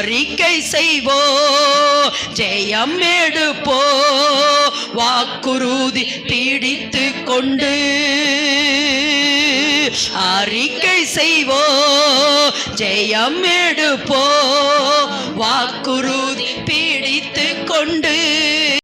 அறிக்கை செய்வோ ஜெயம் எடுப்போ. வாக்குறுதி பீடித்து கொண்டு அறிக்கை செய்வோ ஜெயம் எடுப்போ. வாக்குறுதி பீடித்து கொண்டு